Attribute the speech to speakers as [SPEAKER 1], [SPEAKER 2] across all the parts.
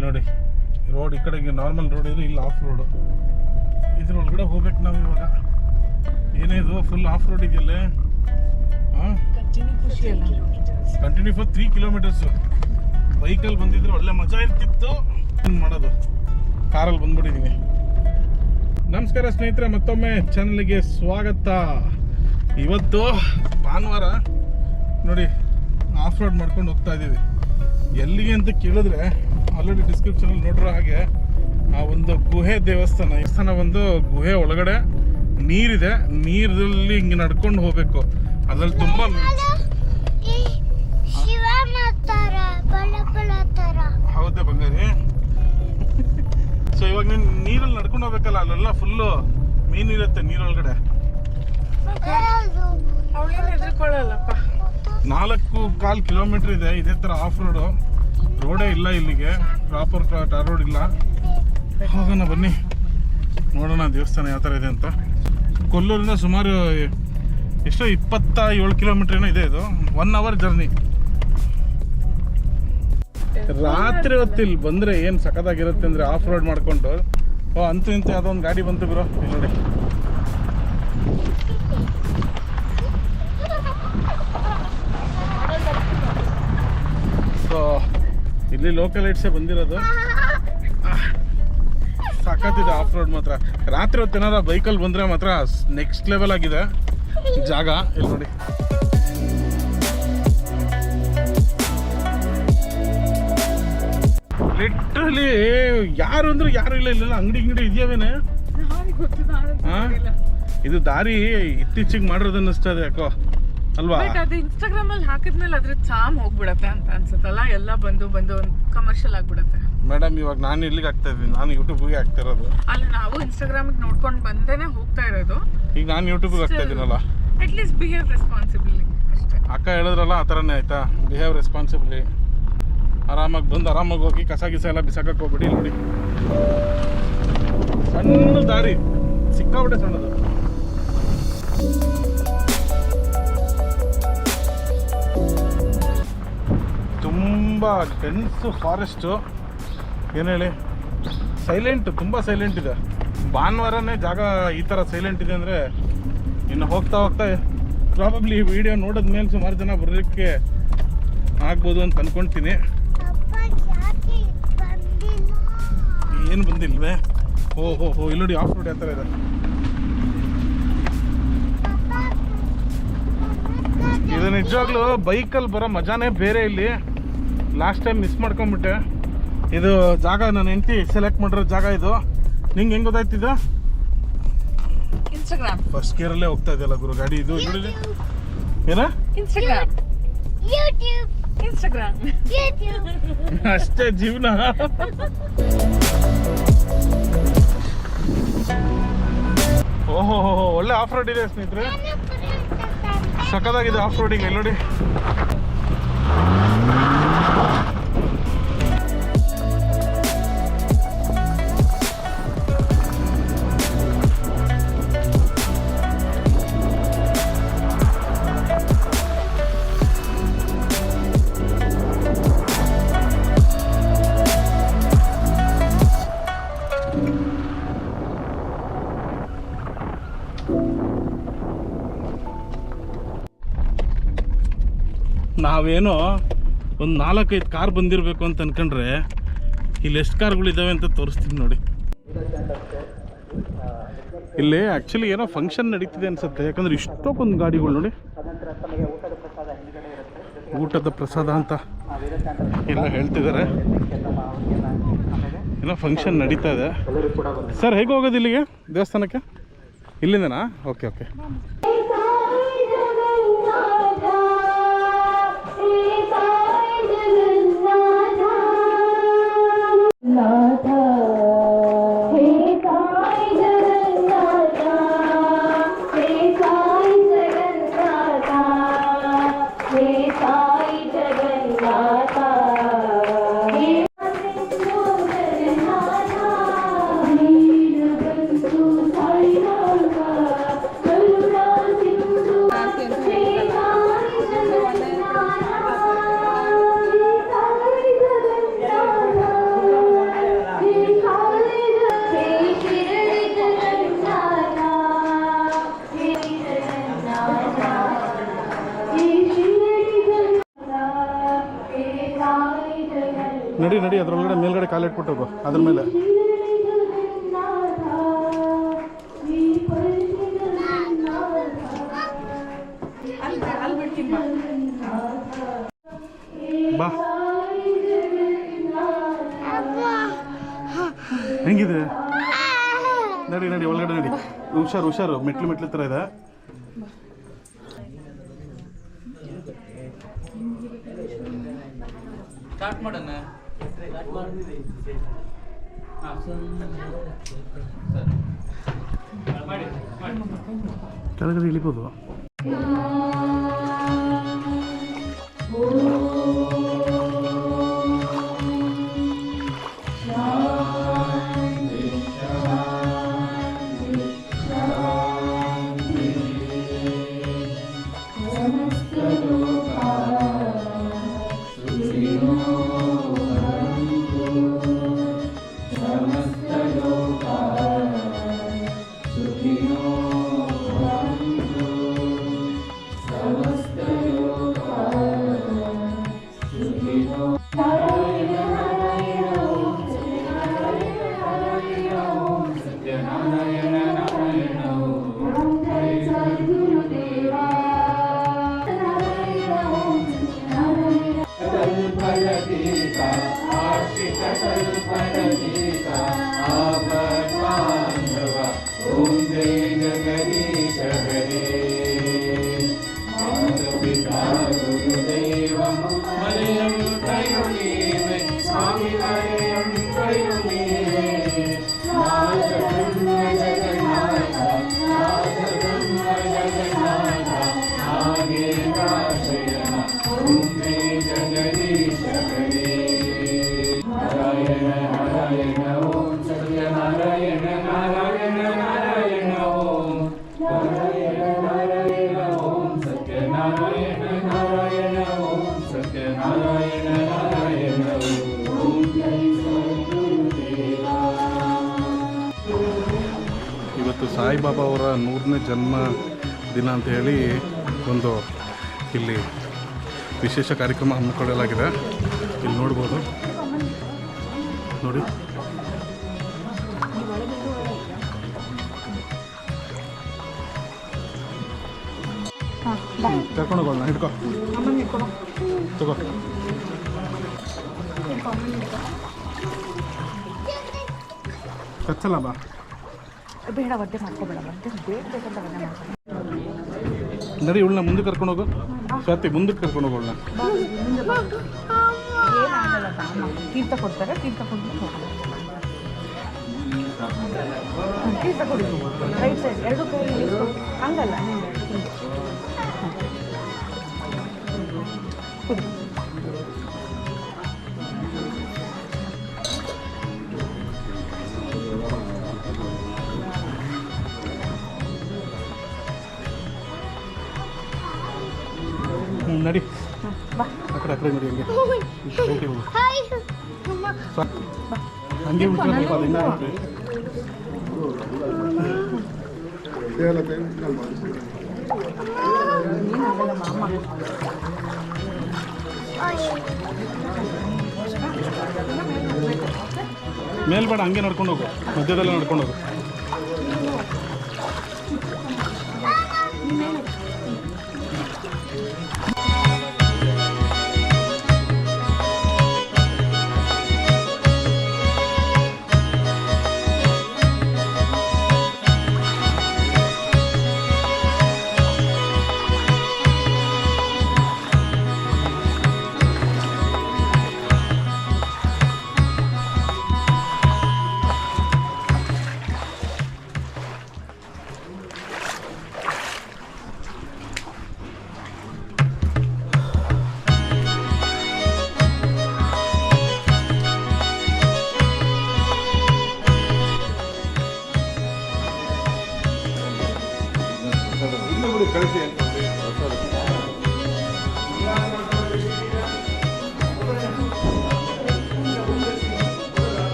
[SPEAKER 1] ಇಲ್ಲಿ ನೋಡಿ ರೋಡ್ ಈ ಕಡೆಗೆ ನಾರ್ಮಲ್ ರೋಡ್ ಇದೆ ಇಲ್ಲಿ ಆಫ್ ರೋಡು ಇದ್ರೊಳಗಡೆ ಹೋಗ್ಬೇಕು ನಾವು ಇವಾಗ. ಏನೇ ಇದು ಫುಲ್ ಆಫ್ ರೋಡ್ ಇದೆಯಲ್ಲ? ಹಾಂ? ಕಂಟಿನ್ಯೂ ಫಾರ್ ತ್ರೀ ಕಿಲೋಮೀಟರ್ಸ್ ಬೈಕಲ್ಲಿ ಬಂದಿದ್ರೆ ಒಳ್ಳೆ ಮಜಾ ಇರ್ತಿತ್ತು. ಏನ್ ಮಾಡೋದು? ಕಾರಲ್ಲಿ ಬಂದ್ಬಿಟ್ಟಿದ್ದೀನಿ ನಮಸ್ಕಾರ ಸ್ನೇಹಿತರೆ ಮತ್ತೊಮ್ಮೆ ಚಾನಲ್ಗೆ ಸ್ವಾಗತ. ಇವತ್ತು ಭಾನುವಾರ ನೋಡಿ ಆಫ್ ರೋಡ್ ಮಾಡ್ಕೊಂಡು ಹೋಗ್ತಾ ಇದ್ದೀವಿ. ಎಲ್ಲಿಗೆ ಅಂತ ಕೇಳಿದ್ರೆ ಆಲ್ರೆಡಿ ಡಿಸ್ಕ್ರಿಪ್ಷನಲ್ಲಿ ನೋಡಿರೋ ಹಾಗೆ ಆ ಒಂದು ಗುಹೆ ದೇವಸ್ಥಾನ ದೇವಸ್ಥಾನ ಒಂದು ಗುಹೆ ಒಳಗಡೆ ನೀರಿದೆ. ನೀರಲ್ಲಿ ಹಿಂಗೆ ನಡ್ಕೊಂಡು ಹೋಗ್ಬೇಕು. ಅದ್ರಲ್ಲಿ ತುಂಬ
[SPEAKER 2] ತರ.
[SPEAKER 1] ಹೌದೇ ಬಂಗಾರಿ? ಸೊ ಇವಾಗ ನೀನು ನೀರಲ್ಲಿ ನಡ್ಕೊಂಡು ಹೋಗ್ಬೇಕಲ್ಲ ಅಲ್ಲೆಲ್ಲ ಫುಲ್ಲು ಮೀನಿರುತ್ತೆ ನೀರೊಳಗಡೆ. ನಾಲ್ಕು ಕಾಲು ಕಿಲೋಮೀಟರ್ ಇದೆ ಇದೇ ಥರ ಆಫ್ ರೋಡು ರೋಡೇ ಇಲ್ಲ ಇಲ್ಲಿಗೆ. ಪ್ರಾಪರ್ ಟಾರ್ ರೋಡ್ ಇಲ್ಲ. ಹೋಗೋಣ ಬನ್ನಿ. ನೋಡೋಣ ದೇವಸ್ಥಾನ ಯಾವ ಥರ ಇದೆ ಅಂತ. ಕೊಲ್ಲೂರಿಂದ ಸುಮಾರು ಎಷ್ಟೋ ಇಪ್ಪತ್ತ ಏಳು ಕಿಲೋಮೀಟರ್ ಏನೋ ಇದೆ ಇದು. ಒನ್ ಅವರ್ ಜರ್ನಿ ರಾತ್ರಿ ಹೊತ್ತಿಲ್ ಬಂದರೆ ಏನು ಸಖತ್ತಾಗಿರುತ್ತೆ ಅಂದರೆ ಆಫ್ ರೋಡ್ ಮಾಡಿಕೊಂಡು. ಓ, ಅಂತೂ ಇಂತೂ ಯಾವುದೋ ಒಂದು ಗಾಡಿ ಬಂತು ಬಿರೋ. ಇಲ್ಲಿ ನೋಡಿ. ಇಲ್ಲಿ ಲೋಕಲ್ ಲೈಟ್ಸೇ ಬಂದಿರೋದು. ಸಖತ್ತಿದೆ ಆಫ್ ರೋಡ್ ಮಾತ್ರ. ರಾತ್ರಿ ಹೊತ್ತು ಏನಾರ ಬೈಕಲ್ಲಿ ಬಂದರೆ ಮಾತ್ರ ನೆಕ್ಸ್ಟ್ ಲೆವೆಲ್ ಆಗಿದೆ. ಜಾಗ ಇಲ್ಲಿ ನೋಡಿ. ಲಿಟ್ರಲಿ ಯಾರು ಅಂದ್ರೆ ಯಾರು ಇಲ್ಲ ಇಲ್ಲ ಅಂಗಡಿ ಅಂಗಡಿ ಇದೆಯವೇನೆ? ಇದು ದಾರಿ ಇತ್ತೀಚೆಗೆ ಮಾಡಿರೋದು ಅನ್ನಿಸ್ತದೆ ಯಾಕೋ. ಅಲ್ವಾ?
[SPEAKER 3] ಅದು ಇನ್ಸ್ಟಾಗ್ರಾಮ್ ಅಲ್ಲಿ ಹಾಕಿದ್ಮೇಲೆ ಅದ್ರ ಚಾಮ್ ಹೋಗ್ಬಿಡತ್ತೆ ಅಂತ ಅನ್ಸುತ್ತಲ್ಲ? ಎಲ್ಲ ಬಂದು ಬಂದು ಒಂದು ಕಮರ್ಷಿಯಲ್ ಆಗ್ಬಿಡತ್ತೆ.
[SPEAKER 1] ಮೇಡಮ್ ಇವಾಗ ನಾನು ಇಲ್ಲಿಗೆ ಆಗ್ತಾ ಇದ್ದೀನಿ. ನಾನು ಯೂಟ್ಯೂಬ್ಗೆ ಆಗ್ತಾ ಇರೋದು.
[SPEAKER 3] ಅಲ್ಲ ನಾವು ಇನ್ಸ್ಟಾಗ್ರಾಮ್ ನೋಡ್ಕೊಂಡು ಬಂದೇನೆ ಹೋಗ್ತಾ ಇರೋದು.
[SPEAKER 1] ಈಗ ನಾನು ಯೂಟ್ಯೂಬ್ಗೆ ಆಗ್ತಾ ಇದ್ದೀನಲ್ಲ?
[SPEAKER 3] ಅಟ್ ಲೀಸ್ಟ್ ಬಿಹೇವ್ ರೆಸ್ಪಾನ್ಸಿಬಿಲಿ ಅಷ್ಟೇ.
[SPEAKER 1] ಅಕ್ಕ ಹೇಳಿದ್ರಲ್ಲ ಆ ಥರನೇ ಆಯ್ತಾ? ಬಿಹೇವ್ ರೆಸ್ಪಾನ್ಸಿಬ್ಲಿ ಆರಾಮಾಗಿ ಬಂದು ಆರಾಮಾಗಿ ಹೋಗಿ ಕಸ ಗಿಸ ಎಲ್ಲ ಬಿಸಾಕಕ್ಕೆ ಹೋಗ್ಬಿಡಿ ನೋಡಿ. ಸಣ್ಣ ದಾರಿ. ಸಿಕ್ಕಾಬಿಟ್ಟೆ ಸಣ್ಣದು. ತುಂಬ ಡೆನ್ಸ್ ಫಾರೆಸ್ಟು ಏನು ಹೇಳಿ? ಸೈಲೆಂಟ್ ತುಂಬ ಸೈಲೆಂಟ್ ಇದೆ. ಭಾನುವಾರನೇ ಜಾಗ ಈ ಥರ ಸೈಲೆಂಟ್ ಇದೆ ಅಂದರೆ ಇನ್ನು ಹೋಗ್ತಾ ಹೋಗ್ತಾ ಪ್ರಾಬಬ್ಲಿ ಈ ವಿಡಿಯೋ ನೋಡಿದ ಮೇಲೆ ಸುಮಾರು ಜನ ಬರೋದಕ್ಕೆ ಆಗ್ಬೋದು ಅಂತ
[SPEAKER 2] ಅಂದ್ಕೊಳ್ತೀನಿ
[SPEAKER 1] ಏನು ಬಂದಿಲ್ವೇ? ಓ ಹೋ ಹೋ, ಇಲ್ಲಿ ನೋಡಿ ಆಫ್ ರೋಡ್ ಯಾವ ಥರ ಇದೆ. ಇದು ನಿಜವಾಗ್ಲೂ ಬೈಕಲ್ಲಿ ಬರೋ ಮಜಾನೇ ಬೇರೆ ಇಲ್ಲಿ. ಲಾಸ್ಟ್ ಟೈಮ್ ಮಿಸ್ ಮಾಡ್ಕೊಂಬಿಟ್ಟೆ ಇದು ಜಾಗ ನನ್ನ ಹೆಂಡತಿ ಸೆಲೆಕ್ಟ್ ಮಾಡಿರೋ ಜಾಗ ಇದು. ನಿಂಗೆ ಹೆಂಗ್ ಗೊತ್ತಾಯ್ತಿದ್ದು
[SPEAKER 3] ಇನ್ಸ್ಟಾಗ್ರಾಮ್
[SPEAKER 1] ಫಸ್ಟ್ ಗೇರಲ್ಲೇ ಹೋಗ್ತಾ ಇದೆಯಲ್ಲ ಗುರು ಗಾಡಿ ಇದು ನೋಡಿ ಏನ?
[SPEAKER 3] ಇನ್ಸ್ಟಾಗ್ರಾಮ್
[SPEAKER 2] ಯೂಟ್ಯೂಬ್
[SPEAKER 3] ಇನ್ಸ್ಟಾಗ್ರಾಮ್
[SPEAKER 2] ಯೂಟ್ಯೂಬ್
[SPEAKER 1] ಅಷ್ಟೇ ಜೀವನ. ಓಹೋ ಒಳ್ಳೆ ಆಫ್ ರೋಡ್ ಇದೆ ಸ್ನೇಹಿತರೆ. ಸಕ್ಕದಾಗಿದೆ ಆಫ್ ರೋಡಿಂಗ್ ಎಲ್ಲೋಡಿ ನೋಡಿ. ನಾವೇನೋ ಒಂದು ನಾಲ್ಕೈದು ಕಾರ್ ಬಂದಿರಬೇಕು ಅಂತ ಅನ್ಕೊಂಡ್ರೆ ಇಲ್ಲಿ ಎಷ್ಟು ಕಾರ್ಗಳಿದ್ದಾವೆ ಅಂತ ತೋರಿಸ್ತೀನಿ ನೋಡಿ. ಇಲ್ಲಿ ಆ್ಯಕ್ಚುಲಿ ಏನೋ ಫಂಕ್ಷನ್ ನಡೀತಿದೆ ಅನಿಸುತ್ತೆ. ಯಾಕಂದ್ರೆ ಇಷ್ಟೋಕೊಂದು ಗಾಡಿಗಳು ನೋಡಿ. ಊಟದ ಪ್ರಸಾದ ಅಂತ ಎಲ್ಲ ಹೇಳ್ತಿದ್ದಾರೆ. ಏನೋ ಫಂಕ್ಷನ್ ನಡೀತಾ ಇದೆ. ಸರ್ ಹೇಗೆ ಹೋಗೋದು ಇಲ್ಲಿಗೆ ದೇವಸ್ಥಾನಕ್ಕೆ? ಇಲ್ಲಿಂದನಾ? ಓಕೆ ಓಕೆ
[SPEAKER 4] ಜಗನ್ನಾಥ ಕಾಲಿಟ್ಬಿಟ್ಟು ಅದ್ರ ಮೇಲೆ.
[SPEAKER 3] ಬಾ.
[SPEAKER 4] ಹೆಂಗಿದೆ? ನಡಿ ನಡಿ, ಒಳಗಡೆ ನಡಿ. ಹುಷಾರು ಹುಷಾರು. ಮೆಟ್ಲು ಮೆಟ್ಲು ತರ ಇದೆ.
[SPEAKER 1] ಸ್ಟಾರ್ಟ್ ಮಾಡೋಣ. ಮಾಡಿ ಮಾಡಿ
[SPEAKER 4] ಕೆಳಗಡೆ ಇಳಿಬೋದು. ಜನ್ಮ ದಿನ ಅಂತ ಹೇಳಿ ಒಂದು ಇಲ್ಲಿ ವಿಶೇಷ ಕಾರ್ಯಕ್ರಮ ಹಮ್ಮಿಕೊಳ್ಳಲಾಗಿದೆ. ಇಲ್ಲಿ ನೋಡ್ಬೋದು. ನೋಡಿ. ಕರ್ಕೊಂಡು ಹೋಗೋಣ, ಹಿಡ್ಕೊ. ತಗೋ. ಕಚ್ಚಲ್ಲ ಬಾ.
[SPEAKER 3] ಬೇಡ ಒದ್ದೆ ಮಾಡ್ಕೋಬೇಡ ಒದ್ದೆ ಬೇಗ ಬೇಕಂತ ಒದ್ದೆ ಮಾಡ್ಕೊಂಡು
[SPEAKER 4] ನರಿ ಇವಳನ್ನ ಮುಂದೆ ಕರ್ಕೊಂಡು ಹೋಗು. ಸ್ವಾತಿ ಮುಂದಕ್ಕೆ ಕರ್ಕೊಂಡು ಹೋಗೋಣ
[SPEAKER 3] ತೀರ್ಥ ಕೊಡ್ತಾರೆ ತೀರ್ಥ ಕೊಡ್ಬಿಟ್ಟು ತೀರ್ಥ ಕೊಡಿ. ರೈಟ್ ಸೈಡ್ ಎರಡು ಕೈ ಹಂಗಲ್ಲ ಹಿಂಗೆ ಹಿಂಗೆ ಕುಡಿ.
[SPEAKER 2] ಅಮ್ಮ
[SPEAKER 4] ಸಾಕು ಹಂಗೆ ಬಿಟ್ಟರೆ ಸ್ವಲ್ಪ ಅದು ಇನ್ನೂ ಆಗುತ್ತೆ.
[SPEAKER 3] ಏನಾಗಲ್ಲಮ್ಮ ಅಮ್ಮ
[SPEAKER 4] ಮೇಲ್ಬೇಡ ಹಂಗೆ ನಡ್ಕೊಂಡು ಹೋಗು ಮಧ್ಯದಲ್ಲೇ ನಡ್ಕೊಂಡು ಹೋಗು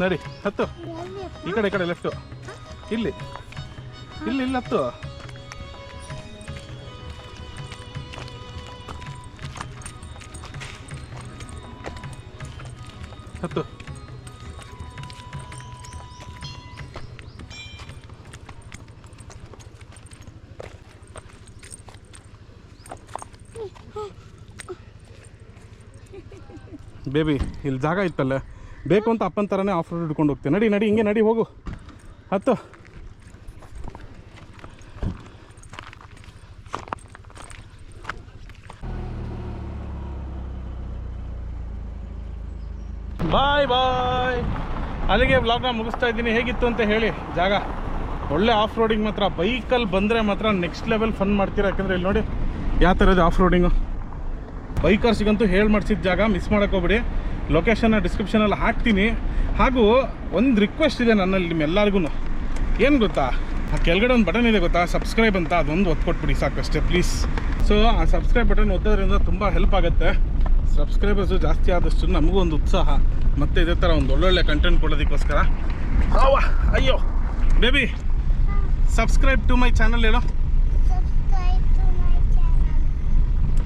[SPEAKER 1] ನಡಿ. ಹತ್ತು. ಈ ಕಡೆ ಈ ಕಡೆ ಲೆಫ್ಟು ಇಲ್ಲಿ. ಇಲ್ಲಿ ಇಲ್ಲಿ ಹತ್ತು. ಹತ್ತು. ಬೇಬಿ, ಇಲ್ಲಿ ಜಾಗ ಇತ್ತಲ್ಲ? ಬೇಕು ಅಂತ ಅಪ್ಪನ ಥರನೇ ಆಫ್ ರೋಡ್ ಹಿಡ್ಕೊಂಡು ಹೋಗ್ತೀನಿ. ನಡಿ ನಡಿ, ಹಿಂಗೆ ನಡಿ, ಹೋಗು. ಹತ್ತು. ಬಾಯ್ ಬಾಯ್ ಅಲ್ಲಿಗೆ ವ್ಲಾಗ್ನ ಮುಗಿಸ್ತಾ ಇದ್ದೀನಿ. ಹೇಗಿತ್ತು ಅಂತ ಹೇಳಿ, ಜಾಗ. ಒಳ್ಳೆ ಆಫ್ ರೋಡಿಂಗ್ ಮಾತ್ರ. ಬೈಕಲ್ಲಿ ಬಂದರೆ ಮಾತ್ರ ನೆಕ್ಸ್ಟ್ ಲೆವೆಲ್ ಫನ್ ಮಾಡ್ತೀರಾ? ಯಾಕಂದರೆ ಇಲ್ಲಿ ನೋಡಿ, ಯಾವ ಇದೆ ಆಫ್ ರೋಡಿಂಗು ಬೈಕರ್ಸಿಗಂತೂ ಹೇಳಿ ಮಾಡಿಸಿದ ಜಾಗ ಮಿಸ್ ಹೋಗ್ಬೇಡಿ. ಲೊಕೇಶನ್ನ ಡಿಸ್ಕ್ರಿಪ್ಷನಲ್ಲಿ ಹಾಕ್ತೀನಿ. ಹಾಗೂ ಒಂದು ರಿಕ್ವೆಸ್ಟ್ ಇದೆ ನನ್ನಲ್ಲಿ ನಿಮ್ಮೆಲ್ಲರಿಗೂ ಏನು ಗೊತ್ತಾ? ಆ ಕೆಳಗಡೆ ಒಂದು ಬಟನ್ ಇದೆ ಗೊತ್ತಾ? ಸಬ್ಸ್ಕ್ರೈಬ್ ಅಂತ ಅದೊಂದು ಒತ್ತು ಕೊಟ್ಬಿಡಿ ಸಾಕಷ್ಟೇ ಪ್ಲೀಸ್ ಸೊ ಆ ಸಬ್ಸ್ಕ್ರೈಬ್ ಬಟನ್ ಒತ್ತೋದ್ರಿಂದ ತುಂಬ ಹೆಲ್ಪ್ ಆಗುತ್ತೆ. ಸಬ್ಸ್ಕ್ರೈಬರ್ಸು ಜಾಸ್ತಿ ಆದಷ್ಟು ನಮಗೂ ಒಂದು ಉತ್ಸಾಹ ಮತ್ತು ಇದೇ ಥರ ಒಂದು ಒಳ್ಳೊಳ್ಳೆ ಕಂಟೆಂಟ್ ಕೊಡೋದಕ್ಕೋಸ್ಕರ. ಅವ ಅಯ್ಯೋ baby subscribe to my channel ಹೇಳೋ.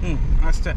[SPEAKER 1] ಹ್ಞೂ ಅಷ್ಟೇ.